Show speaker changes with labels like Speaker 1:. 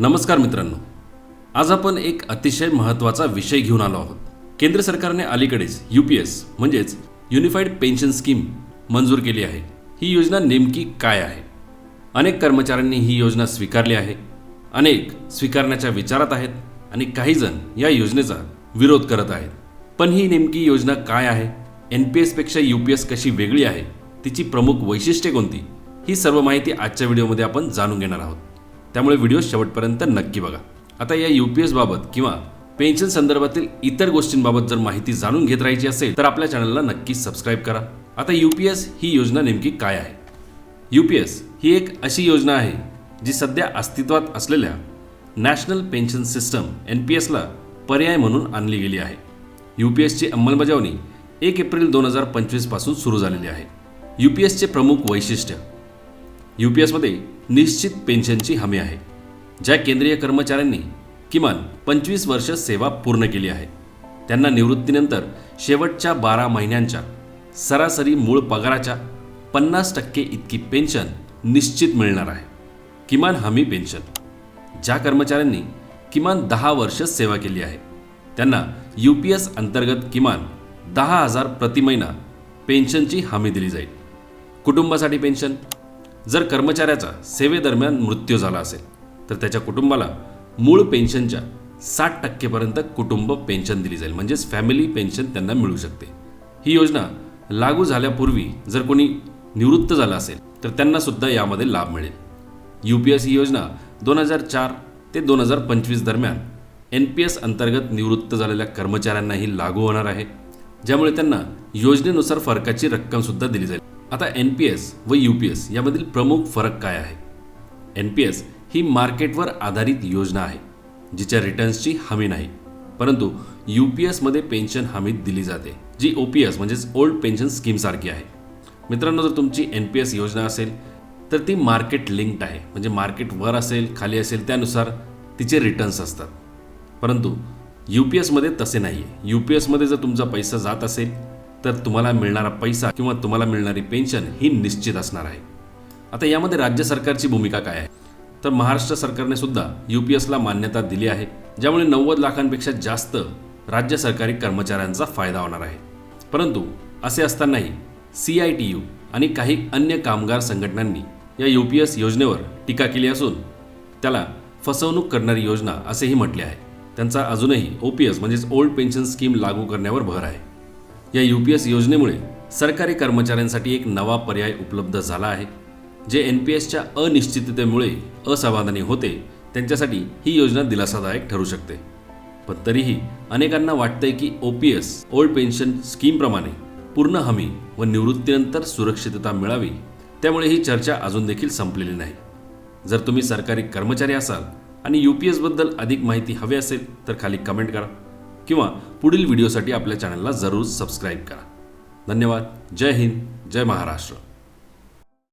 Speaker 1: नमस्कार मित्रांनो. आज आपण एक अतिशय महत्त्वाचा विषय घेऊन आलो आहोत. केंद्र सरकारने अलीकडेच यू पी एस म्हणजेच युनिफाईड पेन्शन स्कीम मंजूर केली आहे. ही योजना नेमकी काय आहे? अनेक कर्मचाऱ्यांनी ही योजना स्वीकारली आहे. अनेक स्वीकारण्याच्या विचारात आहेत आणि काही जण या योजनेचा विरोध करत आहेत. पण ही नेमकी योजना काय आहे? एन पी एसपेक्षा यू पी एस कशी वेगळी आहे? तिची प्रमुख वैशिष्ट्ये कोणती? ही सर्व माहिती आजच्या व्हिडिओमध्ये आपण जाणून घेणार आहोत. त्यामुळे व्हिडिओ शेवटपर्यंत नक्की बघा. आता या यू पी एसबाबत किंवा पेन्शन संदर्भातील इतर गोष्टींबाबत जर माहिती जाणून घेत राहायची असेल तर आपल्या चॅनलला नक्की सबस्क्राईब करा. आता यू पी एस ही योजना नेमकी काय आहे? यू पी एस ही एक अशी योजना आहे जी सध्या अस्तित्वात असलेल्या national pension system N P एसला पर्याय म्हणून आणली गेली आहे. यू पी एसची अंमलबजावणी एक एप्रिल दोन हजार पंचवीसपासून सुरू झालेली आहे. यू पी एसचे प्रमुख वैशिष्ट्य यू पी एसमध्ये निश्चित पेन्शनची हमी आहे ज्या केंद्रीय कर्मचाऱ्यांनी किमान पंचवीस वर्ष सेवा पूर्ण केली आहे. त्यांना निवृत्तीनंतर शेवटच्या बारा महिन्यांच्या सरासरी मूळ पगाराच्या पन्नास टक्के इतकी पेन्शन निश्चित मिळणार आहे. किमान हमी पेन्शन ज्या कर्मचाऱ्यांनी किमान दहा वर्ष सेवा केली आहे त्यांना यू पी एस अंतर्गत किमान दहा हजार प्रति महिना पेन्शनची हमी दिली जाईल. कुटुंबासाठी पेन्शन जर कर्मचाऱ्याचा सेवेदरम्यान मृत्यू झाला असेल तर त्याच्या कुटुंबाला मूळ पेन्शनच्या साठ टक्केपर्यंत कुटुंब पेन्शन दिली जाईल. म्हणजेच फॅमिली पेन्शन त्यांना मिळू शकते. ही योजना लागू झाल्यापूर्वी जर कोणी निवृत्त झाला असेल तर त्यांना सुद्धा यामध्ये लाभ मिळेल. यू पी एस ही योजना दोन हजार चार ते दोन हजार पंचवीस दरम्यान एन पी एस अंतर्गत निवृत्त झालेल्या कर्मचाऱ्यांनाही लागू होणार आहे ज्यामुळे त्यांना योजनेनुसार फरकाची रक्कमसुद्धा दिली जाईल. आता एन पी एस व यू पी एस यामधील प्रमुख फरक काय आहे? एन पी एस ही मार्केटवर आधारित योजना आहे जिच्या रिटर्न्सची हमी नाही परंतु यू पी एसमध्ये पेन्शन हमी दिली जाते जी ओ पी एस म्हणजेच ओल्ड पेन्शन स्कीमसारखी आहे. मित्रांनो जर तुमची एन पी एस योजना असेल तर ती मार्केट लिंक्ड आहे म्हणजे मार्केट वर असेल खाली असेल त्यानुसार तिचे रिटर्न्स असतात. परंतु यू पी एसमध्ये तसे नाही आहे यू पी एसमध्ये जर तुमचा पैसा जात असेल तर तुम्हाला मिळणारा पैसा किंवा तुम्हाला मिळणारी पेन्शन ही निश्चित असणार आहे. आता यामध्ये राज्य सरकारची भूमिका काय आहे? तर महाराष्ट्र सरकारने सुद्धा यू पी एसला मान्यता दिली आहे ज्यामुळे नव्वद लाखांपेक्षा जास्त राज्य सरकारी कर्मचाऱ्यांचा फायदा होणार आहे. परंतु असे असतानाही सी आय टी यू आणि काही अन्य कामगार संघटनांनी या यू पी एस योजनेवर टीका केली असून त्याला फसवणूक करणारी योजना असेही म्हटले आहे. त्यांचा अजूनही ओ पी एस म्हणजेच ओल्ड पेन्शन स्कीम लागू करण्यावर भर आहे. या यू पी एस योजनेमुळे सरकारी कर्मचाऱ्यांसाठी एक नवा पर्याय उपलब्ध झाला आहे जे एन पी एसच्या अनिश्चिततेमुळे असमाधानी होते त्यांच्यासाठी ही योजना दिलासादायक ठरू शकते. पण तरीही अनेकांना वाटतंय की O P S old pension स्कीमप्रमाणे पूर्ण हमी व निवृत्तीनंतर सुरक्षितता मिळावी त्यामुळे ही चर्चा अजून देखील संपलेली नाही. जर तुम्ही सरकारी कर्मचारी असाल आणि यू पी एसबद्दल अधिक माहिती हवी असेल तर खाली कमेंट करा. किंवा पुढील व्हिडिओसाठी आपल्या चॅनलला जरूर सबस्क्राईब करा. धन्यवाद. जय हिंद. जय महाराष्ट्र.